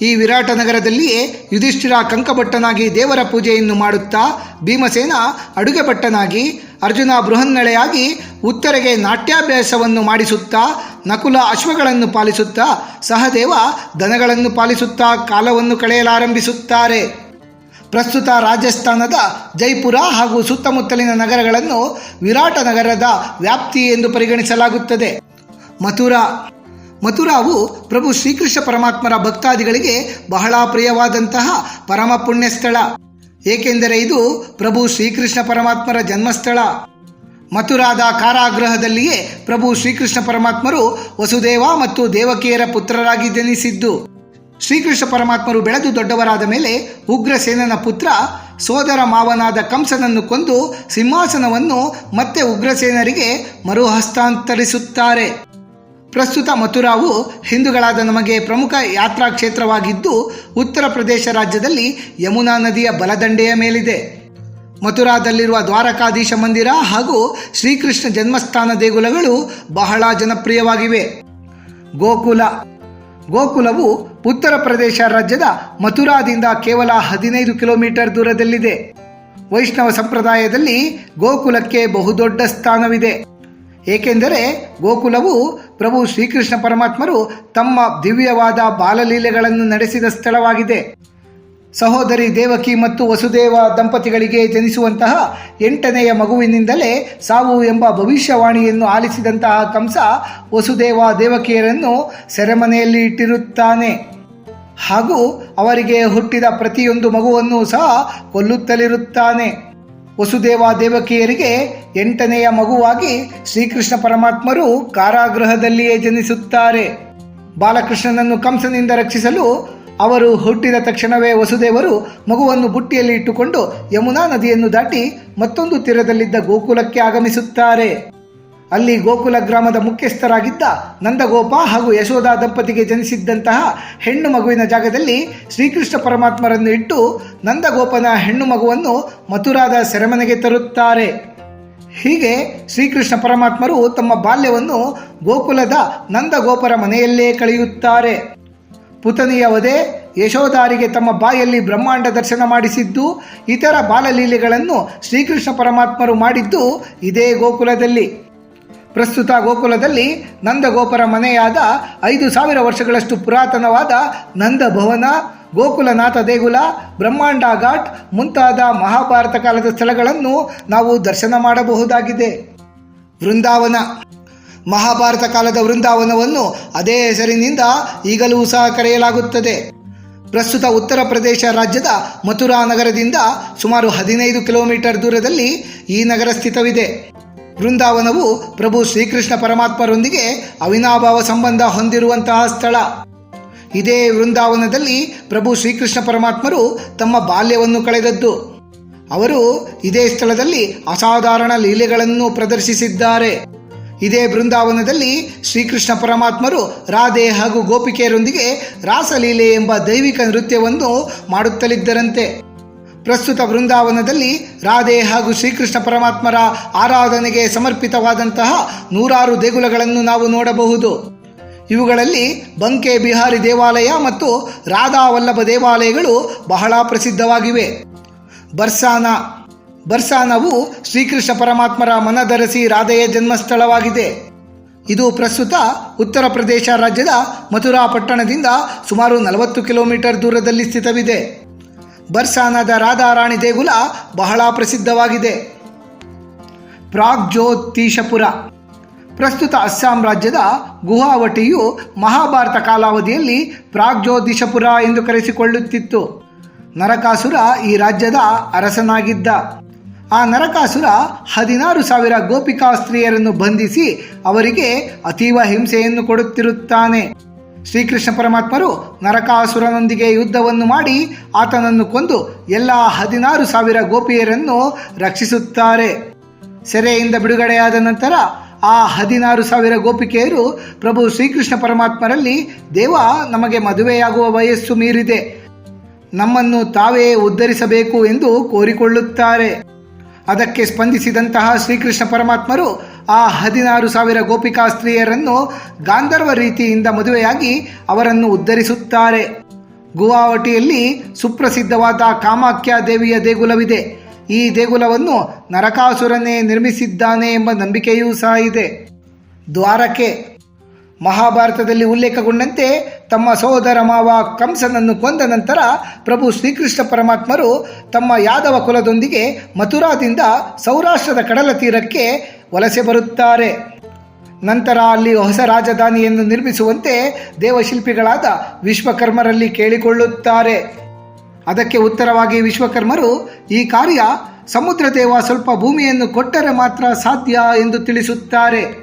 ಈ ವಿರಾಟ ನಗರದಲ್ಲಿಯೇ ಯುಧಿಷ್ಠಿರ ಕಂಕಭಟ್ಟನಾಗಿ ದೇವರ ಪೂಜೆಯನ್ನು ಮಾಡುತ್ತಾ ಭೀಮಸೇನ ಅಡುಗೆ ಭಟ್ಟನಾಗಿ ಅರ್ಜುನ ಬೃಹನ್ನಳೆಯಾಗಿ ಉತ್ತರೆಗೆ ನಾಟ್ಯಾಭ್ಯಾಸವನ್ನು ಮಾಡಿಸುತ್ತಾ ನಕುಲ ಅಶ್ವಗಳನ್ನು ಪಾಲಿಸುತ್ತಾ ಸಹದೇವ ದನಗಳನ್ನು ಪಾಲಿಸುತ್ತಾ ಕಾಲವನ್ನು ಕಳೆಯಲಾರಂಭಿಸುತ್ತಾರೆ. ಪ್ರಸ್ತುತ ರಾಜಸ್ಥಾನದ ಜೈಪುರ ಹಾಗೂ ಸುತ್ತಮುತ್ತಲಿನ ನಗರಗಳನ್ನು ವಿರಾಟ ನಗರದ ವ್ಯಾಪ್ತಿ ಎಂದು ಪರಿಗಣಿಸಲಾಗುತ್ತದೆ. ಮಥುರಾ ಮಥುರಾವು ಪ್ರಭು ಶ್ರೀಕೃಷ್ಣ ಪರಮಾತ್ಮರ ಭಕ್ತಾದಿಗಳಿಗೆ ಬಹಳ ಪ್ರಿಯವಾದಂತಹ ಪರಮ ಪುಣ್ಯ ಸ್ಥಳ ಏಕೆಂದರೆ ಇದು ಪ್ರಭು ಶ್ರೀಕೃಷ್ಣ ಪರಮಾತ್ಮರ ಜನ್ಮಸ್ಥಳ. ಮಥುರಾದ ಕಾರಾಗೃಹದಲ್ಲಿಯೇ ಪ್ರಭು ಶ್ರೀಕೃಷ್ಣ ಪರಮಾತ್ಮರು ವಸುದೇವ ಮತ್ತು ದೇವಕಿಯರ ಪುತ್ರರಾಗಿ ಜನಿಸಿದ್ದು. ಶ್ರೀಕೃಷ್ಣ ಪರಮಾತ್ಮರು ಬೆಳೆದು ದೊಡ್ಡವರಾದ ಮೇಲೆ ಉಗ್ರಸೇನನ ಪುತ್ರ ಸೋದರ ಮಾವನಾದ ಕಂಸನನ್ನು ಕೊಂದು ಸಿಂಹಾಸನವನ್ನು ಮತ್ತೆ ಉಗ್ರಸೇನರಿಗೆ ಮರು ಹಸ್ತಾಂತರಿಸುತ್ತಾರೆ ಪ್ರಸ್ತುತ ಮಥುರಾವು ಹಿಂದೂಗಳಾದ ನಮಗೆ ಪ್ರಮುಖ ಯಾತ್ರಾ ಕ್ಷೇತ್ರವಾಗಿದ್ದು, ಉತ್ತರ ಪ್ರದೇಶ ರಾಜ್ಯದಲ್ಲಿ ಯಮುನಾ ನದಿಯ ಬಲದಂಡೆಯ ಮೇಲಿದೆ. ಮಥುರಾದಲ್ಲಿರುವ ದ್ವಾರಕಾಧೀಶ ಮಂದಿರ ಹಾಗೂ ಶ್ರೀಕೃಷ್ಣ ಜನ್ಮಸ್ಥಾನ ದೇಗುಲಗಳು ಬಹಳ ಜನಪ್ರಿಯವಾಗಿವೆ. ಗೋಕುಲ. ಗೋಕುಲವು ಉತ್ತರ ಪ್ರದೇಶ ರಾಜ್ಯದ ಮಥುರಾದಿಂದ ಕೇವಲ ಹದಿನೈದು ಕಿಲೋಮೀಟರ್ ದೂರದಲ್ಲಿದೆ. ವೈಷ್ಣವ ಸಂಪ್ರದಾಯದಲ್ಲಿ ಗೋಕುಲಕ್ಕೆ ಬಹುದೊಡ್ಡ ಸ್ಥಾನವಿದೆ. ಏಕೆಂದರೆ ಗೋಕುಲವು ಪ್ರಭು ಶ್ರೀಕೃಷ್ಣ ಪರಮಾತ್ಮರು ತಮ್ಮ ದಿವ್ಯವಾದ ಬಾಲಲೀಲೆಗಳನ್ನು ನಡೆಸಿದ ಸ್ಥಳವಾಗಿದೆ. ಸಹೋದರಿ ದೇವಕಿ ಮತ್ತು ವಸುದೇವ ದಂಪತಿಗಳಿಗೆ ಜನಿಸುವಂತಹ ಎಂಟನೆಯ ಮಗುವಿನಿಂದಲೇ ಸಾವು ಎಂಬ ಭವಿಷ್ಯವಾಣಿಯನ್ನು ಆಲಿಸಿದಂತಹ ಕಂಸ ವಸುದೇವ ದೇವಕಿಯರನ್ನು ಸೆರೆಮನೆಯಲ್ಲಿ ಇಟ್ಟಿರುತ್ತಾನೆ. ಹಾಗೂ ಅವರಿಗೆ ಹುಟ್ಟಿದ ಪ್ರತಿಯೊಂದು ಮಗುವನ್ನು ಸಹ ಕೊಲ್ಲುತ್ತಲಿರುತ್ತಾನೆ. ವಸುದೇವ ದೇವಕಿಯರಿಗೆ ಎಂಟನೆಯ ಮಗುವಾಗಿ ಶ್ರೀಕೃಷ್ಣ ಪರಮಾತ್ಮರು ಕಾರಾಗೃಹದಲ್ಲಿಯೇ ಜನಿಸುತ್ತಾರೆ. ಬಾಲಕೃಷ್ಣನನ್ನು ಕಂಸನಿಂದ ರಕ್ಷಿಸಲು ಅವರು ಹುಟ್ಟಿದ ತಕ್ಷಣವೇ ವಸುದೇವರು ಮಗುವನ್ನು ಬುಟ್ಟಿಯಲ್ಲಿ ಇಟ್ಟುಕೊಂಡು ಯಮುನಾ ನದಿಯನ್ನು ದಾಟಿ ಮತ್ತೊಂದು ತೀರದಲ್ಲಿದ್ದ ಗೋಕುಲಕ್ಕೆ ಆಗಮಿಸುತ್ತಾರೆ. ಅಲ್ಲಿ ಗೋಕುಲ ಗ್ರಾಮದ ಮುಖ್ಯಸ್ಥರಾಗಿದ್ದ ನಂದಗೋಪ ಹಾಗೂ ಯಶೋಧ ದಂಪತಿಗೆ ಜನಿಸಿದ್ದಂತಹ ಹೆಣ್ಣು ಮಗುವಿನ ಜಾಗದಲ್ಲಿ ಶ್ರೀಕೃಷ್ಣ ಪರಮಾತ್ಮರನ್ನು ಇಟ್ಟು ನಂದಗೋಪನ ಹೆಣ್ಣು ಮಗುವನ್ನು ಮಥುರಾದ ಸೆರೆಮನೆಗೆ ತರುತ್ತಾರೆ. ಹೀಗೆ ಶ್ರೀಕೃಷ್ಣ ಪರಮಾತ್ಮರು ತಮ್ಮ ಬಾಲ್ಯವನ್ನು ಗೋಕುಲದ ನಂದಗೋಪರ ಮನೆಯಲ್ಲೇ ಕಳೆಯುತ್ತಾರೆ. ಪುತನಿಯ ವಧೆ ಯಶೋಧಾರಿಗೆ ತಮ್ಮ ಬಾಯಲ್ಲಿ ಬ್ರಹ್ಮಾಂಡ ದರ್ಶನ ಮಾಡಿಸಿದ್ದು, ಇತರ ಬಾಲಲೀಲೆಗಳನ್ನು ಶ್ರೀಕೃಷ್ಣ ಪರಮಾತ್ಮರು ಮಾಡಿದ್ದು ಇದೇ ಗೋಕುಲದಲ್ಲಿ. ಪ್ರಸ್ತುತ ಗೋಕುಲದಲ್ಲಿ ನಂದಗೋಪರ ಮನೆಯಾದ ಐದು ಸಾವಿರ ವರ್ಷಗಳಷ್ಟು ಪುರಾತನವಾದ ನಂದ ಭವನ ಗೋಕುಲನಾಥ ದೇಗುಲ, ಬ್ರಹ್ಮಾಂಡ ಘಾಟ್ ಮುಂತಾದ ಮಹಾಭಾರತ ಕಾಲದ ಸ್ಥಳಗಳನ್ನು ನಾವು ದರ್ಶನ ಮಾಡಬಹುದಾಗಿದೆ. ವೃಂದಾವನ. ಮಹಾಭಾರತ ಕಾಲದ ವೃಂದಾವನವನ್ನು ಅದೇ ಹೆಸರಿನಿಂದ ಈಗಲೂ ಸಹ ಕರೆಯಲಾಗುತ್ತದೆ. ಪ್ರಸ್ತುತ ಉತ್ತರ ಪ್ರದೇಶ ರಾಜ್ಯದ ಮಥುರಾ ನಗರದಿಂದ ಸುಮಾರು ಹದಿನೈದು ಕಿಲೋಮೀಟರ್ ದೂರದಲ್ಲಿ ಈ ನಗರ ಸ್ಥಿತವಿದೆ. ವೃಂದಾವನವು ಪ್ರಭು ಶ್ರೀಕೃಷ್ಣ ಪರಮಾತ್ಮರೊಂದಿಗೆ ಅವಿನಾಭಾವ ಸಂಬಂಧ ಹೊಂದಿರುವಂತಹ ಸ್ಥಳ. ಇದೇ ವೃಂದಾವನದಲ್ಲಿ ಪ್ರಭು ಶ್ರೀಕೃಷ್ಣ ಪರಮಾತ್ಮರು ತಮ್ಮ ಬಾಲ್ಯವನ್ನು ಕಳೆದದ್ದು. ಅವರು ಇದೇ ಸ್ಥಳದಲ್ಲಿ ಅಸಾಧಾರಣ ಲೀಲೆಗಳನ್ನು ಪ್ರದರ್ಶಿಸಿದ್ದಾರೆ. ಇದೇ ಬೃಂದಾವನದಲ್ಲಿ ಶ್ರೀಕೃಷ್ಣ ಪರಮಾತ್ಮರು ರಾಧೆ ಹಾಗೂ ಗೋಪಿಕೆಯರೊಂದಿಗೆ ರಾಸಲೀಲೆ ಎಂಬ ದೈವಿಕ ನೃತ್ಯವನ್ನು ಮಾಡುತ್ತಲಿದ್ದರಂತೆ. ಪ್ರಸ್ತುತ ಬೃಂದಾವನದಲ್ಲಿ ರಾಧೆ ಹಾಗೂ ಶ್ರೀಕೃಷ್ಣ ಪರಮಾತ್ಮರ ಆರಾಧನೆಗೆ ಸಮರ್ಪಿತವಾದಂತಹ ನೂರಾರು ದೇಗುಲಗಳನ್ನು ನಾವು ನೋಡಬಹುದು. ಇವುಗಳಲ್ಲಿ ಬಂಕೆ ಬಿಹಾರಿ ದೇವಾಲಯ ಮತ್ತು ರಾಧಾ ವಲ್ಲಭ ದೇವಾಲಯಗಳು ಬಹಳ ಪ್ರಸಿದ್ಧವಾಗಿವೆ. ಬರ್ಸಾನ, ಬರ್ಸಾನವು ಶ್ರೀಕೃಷ್ಣ ಪರಮಾತ್ಮರ ಮನದರಸಿ ರಾಧೆಯ ಜನ್ಮಸ್ಥಳವಾಗಿದೆ. ಇದು ಪ್ರಸ್ತುತ ಉತ್ತರ ಪ್ರದೇಶ ರಾಜ್ಯದ ಮಥುರಾ ಪಟ್ಟಣದಿಂದ ಸುಮಾರು ನಲವತ್ತು ಕಿಲೋಮೀಟರ್ ದೂರದಲ್ಲಿ ಸ್ಥಿತವಿದೆ. ಬರ್ಸಾನದ ರಾಧಾರಾಣಿ ದೇಗುಲ ಬಹಳ ಪ್ರಸಿದ್ಧವಾಗಿದೆ. ಪ್ರಾಗ್ಜ್ಯೋತಿಷಪುರ ಪ್ರಸ್ತುತ ಅಸ್ಸಾಂ ರಾಜ್ಯದ ಗುಹಾವಟಿಯು ಮಹಾಭಾರತ ಕಾಲಾವಧಿಯಲ್ಲಿ ಪ್ರಾಗ್ಜ್ಯೋತಿಷಪುರ ಎಂದು ಕರೆಸಿಕೊಳ್ಳುತ್ತಿತ್ತು. ನರಕಾಸುರ ಈ ರಾಜ್ಯದ ಅರಸನಾಗಿದ್ದ. ಆ ನರಕಾಸುರ ಹದಿನಾರು ಸಾವಿರ ಗೋಪಿಕಾ ಸ್ತ್ರೀಯರನ್ನು ಬಂಧಿಸಿ ಅವರಿಗೆ ಅತೀವ ಹಿಂಸೆಯನ್ನು ಕೊಡುತ್ತಿರುತ್ತಾನೆ. ಶ್ರೀಕೃಷ್ಣ ಪರಮಾತ್ಮರು ನರಕಾಸುರನೊಂದಿಗೆ ಯುದ್ಧವನ್ನು ಮಾಡಿ ಆತನನ್ನು ಕೊಂದು ಎಲ್ಲ ಹದಿನಾರು ಸಾವಿರ ಗೋಪಿಯರನ್ನು ರಕ್ಷಿಸುತ್ತಾರೆ. ಸೆರೆಯಿಂದ ಬಿಡುಗಡೆಯಾದ ನಂತರ ಆ ಹದಿನಾರು ಸಾವಿರ ಗೋಪಿಕೆಯರು ಪ್ರಭು ಶ್ರೀಕೃಷ್ಣ ಪರಮಾತ್ಮರಲ್ಲಿ, ದೇವ, ನಮಗೆ ಮದುವೆಯಾಗುವ ವಯಸ್ಸು ಮೀರಿದೆ. ನಮ್ಮನ್ನು ತಾವೇ ಉದ್ಧರಿಸಬೇಕು ಎಂದು ಕೋರಿಕೊಳ್ಳುತ್ತಾರೆ. ಅದಕ್ಕೆ ಸ್ಪಂದಿಸಿದಂತಹ ಶ್ರೀಕೃಷ್ಣ ಪರಮಾತ್ಮರು ಆ ಹದಿನಾರು ಸಾವಿರ ಗೋಪಿಕಾ ಸ್ತ್ರೀಯರನ್ನು ಗಾಂಧರ್ವ ರೀತಿಯಿಂದ ಮದುವೆಯಾಗಿ ಅವರನ್ನು ಉದ್ಧರಿಸುತ್ತಾರೆ. ಗುವಾಹಟಿಯಲ್ಲಿ ಸುಪ್ರಸಿದ್ಧವಾದ ಕಾಮಾಖ್ಯ ದೇವಿಯ ದೇಗುಲವಿದೆ. ಈ ದೇಗುಲವನ್ನು ನರಕಾಸುರನೇ ನಿರ್ಮಿಸಿದ್ದಾನೆ ಎಂಬ ನಂಬಿಕೆಯೂ ಸಹ ಇದೆ. ದ್ವಾರಕೆ. ಮಹಾಭಾರತದಲ್ಲಿ ಉಲ್ಲೇಖಗೊಂಡಂತೆ ತಮ್ಮ ಸಹೋದರ ಮಾವ ಕಂಸನನ್ನು ಕೊಂದ ನಂತರ ಪ್ರಭು ಶ್ರೀಕೃಷ್ಣ ಪರಮಾತ್ಮರು ತಮ್ಮ ಯಾದವ ಕುಲದೊಂದಿಗೆ ಮಥುರಾದಿಂದ ಸೌರಾಷ್ಟ್ರದ ಕಡಲ ತೀರಕ್ಕೆ ವಲಸೆ ಬರುತ್ತಾರೆ. ನಂತರ ಅಲ್ಲಿ ಹೊಸ ರಾಜಧಾನಿಯನ್ನು ನಿರ್ಮಿಸುವಂತೆ ದೇವಶಿಲ್ಪಿಗಳಾದ ವಿಶ್ವಕರ್ಮರಲ್ಲಿ ಕೇಳಿಕೊಳ್ಳುತ್ತಾರೆ. ಅದಕ್ಕೆ ಉತ್ತರವಾಗಿ ವಿಶ್ವಕರ್ಮರು, ಈ ಕಾರ್ಯ ಸಮುದ್ರ ದೇವ ಸ್ವಲ್ಪ ಭೂಮಿಯನ್ನು ಕೊಟ್ಟರೆ ಮಾತ್ರ ಸಾಧ್ಯ ಎಂದು ತಿಳಿಸುತ್ತಾರೆ.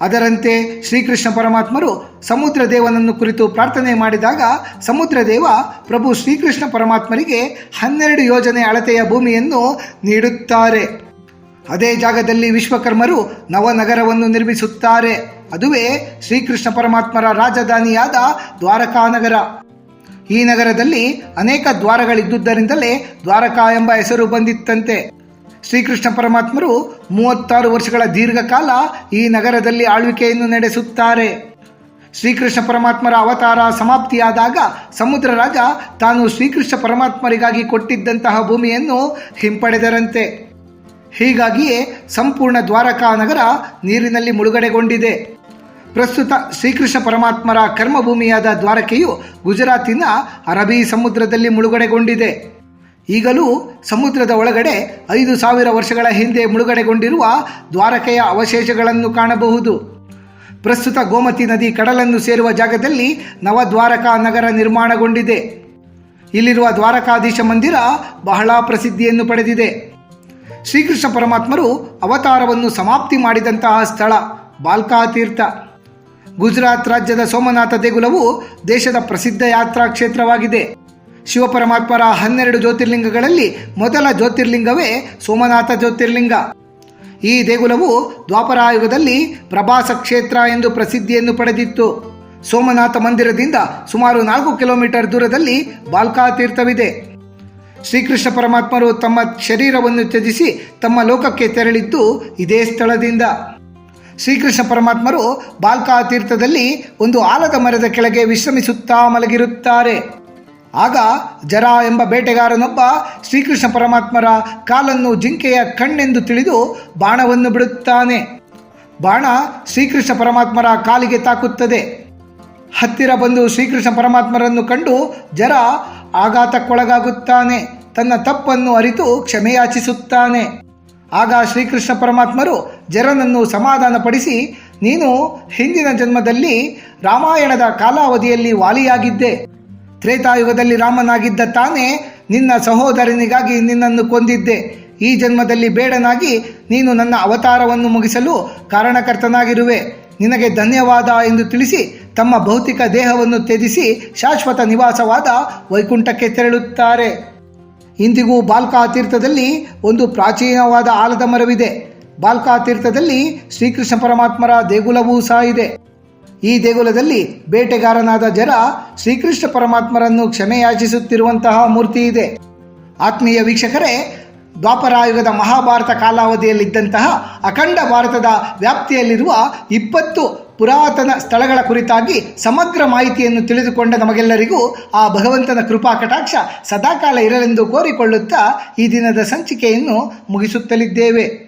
ಅದರಂತೆ ಶ್ರೀಕೃಷ್ಣ ಪರಮಾತ್ಮರು ಸಮುದ್ರ ದೇವನನ್ನು ಕುರಿತು ಪ್ರಾರ್ಥನೆ ಮಾಡಿದಾಗ ಸಮುದ್ರ ದೇವ ಪ್ರಭು ಶ್ರೀಕೃಷ್ಣ ಪರಮಾತ್ಮರಿಗೆ ಹನ್ನೆರಡು ಯೋಜನೆ ಅಳತೆಯ ಭೂಮಿಯನ್ನು ನೀಡುತ್ತಾರೆ. ಅದೇ ಜಾಗದಲ್ಲಿ ವಿಶ್ವಕರ್ಮರು ನವನಗರವನ್ನು ನಿರ್ಮಿಸುತ್ತಾರೆ. ಅದುವೇ ಶ್ರೀಕೃಷ್ಣ ಪರಮಾತ್ಮರ ರಾಜಧಾನಿಯಾದ ದ್ವಾರಕಾನಗರ. ಈ ನಗರದಲ್ಲಿ ಅನೇಕ ದ್ವಾರಗಳಿದ್ದುದರಿಂದಲೇ ದ್ವಾರಕಾ ಎಂಬ ಹೆಸರು ಬಂದಿತ್ತಂತೆ. ಶ್ರೀಕೃಷ್ಣ ಪರಮಾತ್ಮರು ಮೂವತ್ತಾರು ವರ್ಷಗಳ ದೀರ್ಘಕಾಲ ಈ ನಗರದಲ್ಲಿ ಆಳ್ವಿಕೆಯನ್ನು ನಡೆಸುತ್ತಾರೆ. ಶ್ರೀಕೃಷ್ಣ ಪರಮಾತ್ಮರ ಅವತಾರ ಸಮಾಪ್ತಿಯಾದಾಗ ಸಮುದ್ರ ರಾಜ ತಾನು ಶ್ರೀಕೃಷ್ಣ ಪರಮಾತ್ಮರಿಗಾಗಿ ಕೊಟ್ಟಿದ್ದಂತಹ ಭೂಮಿಯನ್ನು ಹಿಂಪಡೆದರಂತೆ. ಹೀಗಾಗಿಯೇ ಸಂಪೂರ್ಣ ದ್ವಾರಕಾ ನಗರ ನೀರಿನಲ್ಲಿ ಮುಳುಗಡೆಗೊಂಡಿದೆ. ಪ್ರಸ್ತುತ ಶ್ರೀಕೃಷ್ಣ ಪರಮಾತ್ಮರ ಕರ್ಮಭೂಮಿಯಾದ ದ್ವಾರಕೆಯು ಗುಜರಾತಿನ ಅರಬ್ಬಿ ಸಮುದ್ರದಲ್ಲಿ ಮುಳುಗಡೆಗೊಂಡಿದೆ. ಈಗಲೂ ಸಮುದ್ರದ ಒಳಗಡೆ ಐದು ಸಾವಿರ ವರ್ಷಗಳ ಹಿಂದೆ ಮುಳುಗಡೆಗೊಂಡಿರುವ ದ್ವಾರಕೆಯ ಅವಶೇಷಗಳನ್ನು ಕಾಣಬಹುದು. ಪ್ರಸ್ತುತ ಗೋಮತಿ ನದಿ ಕಡಲನ್ನು ಸೇರುವ ಜಾಗದಲ್ಲಿ ನವದ್ವಾರಕಾ ನಗರ ನಿರ್ಮಾಣಗೊಂಡಿದೆ. ಇಲ್ಲಿರುವ ದ್ವಾರಕಾಧೀಶ ಮಂದಿರ ಬಹಳ ಪ್ರಸಿದ್ಧಿಯನ್ನು ಪಡೆದಿದೆ. ಶ್ರೀಕೃಷ್ಣ ಪರಮಾತ್ಮರು ಅವತಾರವನ್ನು ಸಮಾಪ್ತಿ ಮಾಡಿದಂತಹ ಸ್ಥಳ ಬಾಲ್ಕಾ ತೀರ್ಥ. ಗುಜರಾತ್ ರಾಜ್ಯದ ಸೋಮನಾಥ ದೇಗುಲವು ದೇಶದ ಪ್ರಸಿದ್ಧ ಯಾತ್ರಾ ಕ್ಷೇತ್ರವಾಗಿದೆ. ಶಿವಪರಮಾತ್ಮರ ಹನ್ನೆರಡು ಜ್ಯೋತಿರ್ಲಿಂಗಗಳಲ್ಲಿ ಮೊದಲ ಜ್ಯೋತಿರ್ಲಿಂಗವೇ ಸೋಮನಾಥ ಜ್ಯೋತಿರ್ಲಿಂಗ. ಈ ದೇಗುಲವು ದ್ವಾಪರಾಯುಗದಲ್ಲಿ ಪ್ರಭಾಸ ಕ್ಷೇತ್ರ ಎಂದು ಪ್ರಸಿದ್ಧಿಯನ್ನು ಪಡೆದಿತ್ತು. ಸೋಮನಾಥ ಮಂದಿರದಿಂದ ಸುಮಾರು ನಾಲ್ಕು ಕಿಲೋಮೀಟರ್ ದೂರದಲ್ಲಿ ಬಾಲ್ಕಾ ತೀರ್ಥವಿದೆ. ಶ್ರೀಕೃಷ್ಣ ಪರಮಾತ್ಮರು ತಮ್ಮ ಶರೀರವನ್ನು ತ್ಯಜಿಸಿ ತಮ್ಮ ಲೋಕಕ್ಕೆ ತೆರಳಿದ್ದು ಇದೇ ಸ್ಥಳದಿಂದ. ಶ್ರೀಕೃಷ್ಣ ಪರಮಾತ್ಮರು ಬಾಲ್ಕಾ ತೀರ್ಥದಲ್ಲಿ ಒಂದು ಆಲದ ಮರದ ಕೆಳಗೆ ವಿಶ್ರಮಿಸುತ್ತಾ ಮಲಗಿರುತ್ತಾರೆ. ಆಗ ಜರ ಎಂಬ ಬೇಟೆಗಾರನೊಬ್ಬ ಶ್ರೀಕೃಷ್ಣ ಪರಮಾತ್ಮರ ಕಾಲನ್ನು ಜಿಂಕೆಯ ಕಣ್ಣೆಂದು ತಿಳಿದು ಬಾಣವನ್ನು ಬಿಡುತ್ತಾನೆ. ಬಾಣ ಶ್ರೀಕೃಷ್ಣ ಪರಮಾತ್ಮರ ಕಾಲಿಗೆ ತಾಕುತ್ತದೆ. ಹತ್ತಿರ ಬಂದು ಶ್ರೀಕೃಷ್ಣ ಪರಮಾತ್ಮರನ್ನು ಕಂಡು ಜರ ಆಘಾತಕ್ಕೊಳಗಾಗುತ್ತಾನೆ. ತನ್ನ ತಪ್ಪನ್ನು ಅರಿತು ಕ್ಷಮೆಯಾಚಿಸುತ್ತಾನೆ. ಆಗ ಶ್ರೀಕೃಷ್ಣ ಪರಮಾತ್ಮರು ಜರನನ್ನು ಸಮಾಧಾನಪಡಿಸಿ, ನೀನು ಹಿಂದಿನ ಜನ್ಮದಲ್ಲಿ ರಾಮಾಯಣದ ಕಾಲಾವಧಿಯಲ್ಲಿ ವಾಲಿಯಾಗಿದ್ದೆ. ತ್ರೇತಾಯುಗದಲ್ಲಿ ರಾಮನಾಗಿದ್ದ ತಾನೇ ನಿನ್ನ ಸಹೋದರನಿಗಾಗಿ ನಿನ್ನನ್ನು ಕೊಂದಿದ್ದೆ. ಈ ಜನ್ಮದಲ್ಲಿ ಬೇಡನಾಗಿ ನೀನು ನನ್ನ ಅವತಾರವನ್ನು ಮುಗಿಸಲು ಕಾರಣಕರ್ತನಾಗಿರುವೆ. ನಿನಗೆ ಧನ್ಯವಾದ ಎಂದು ತಿಳಿಸಿ ತಮ್ಮ ಭೌತಿಕ ದೇಹವನ್ನು ತ್ಯಜಿಸಿ ಶಾಶ್ವತ ನಿವಾಸವಾದ ವೈಕುಂಠಕ್ಕೆ ತೆರಳುತ್ತಾರೆ. ಇಂದಿಗೂ ಬಾಲ್ಕಾ ತೀರ್ಥದಲ್ಲಿ ಒಂದು ಪ್ರಾಚೀನವಾದ ಆಲದ ಮರವಿದೆ. ಬಾಲ್ಕಾ ತೀರ್ಥದಲ್ಲಿ ಶ್ರೀಕೃಷ್ಣ ಪರಮಾತ್ಮರ ದೇಗುಲವೂ ಸಹ ಇದೆ. ಈ ದೇಗುಲದಲ್ಲಿ ಬೇಟೆಗಾರನಾದ ಜರ ಶ್ರೀಕೃಷ್ಣ ಪರಮಾತ್ಮರನ್ನು ಕ್ಷಮೆಯಾಚಿಸುತ್ತಿರುವಂತಹ ಮೂರ್ತಿ ಇದೆ. ಆತ್ಮೀಯ ವೀಕ್ಷಕರೇ, ದ್ವಾಪರಾಯುಗದ ಮಹಾಭಾರತ ಕಾಲಾವಧಿಯಲ್ಲಿದ್ದಂತಹ ಅಖಂಡ ಭಾರತದ ವ್ಯಾಪ್ತಿಯಲ್ಲಿರುವ ಇಪ್ಪತ್ತು ಪುರಾತನ ಸ್ಥಳಗಳ ಕುರಿತಾಗಿ ಸಮಗ್ರ ಮಾಹಿತಿಯನ್ನು ತಿಳಿದುಕೊಂಡ ನಮಗೆಲ್ಲರಿಗೂ ಆ ಭಗವಂತನ ಕೃಪಾ ಕಟಾಕ್ಷ ಸದಾಕಾಲ ಇರಲೆಂದು ಕೋರಿಕೊಳ್ಳುತ್ತಾ ಈ ದಿನದ ಸಂಚಿಕೆಯನ್ನು ಮುಗಿಸುತ್ತಲಿದ್ದೇವೆ.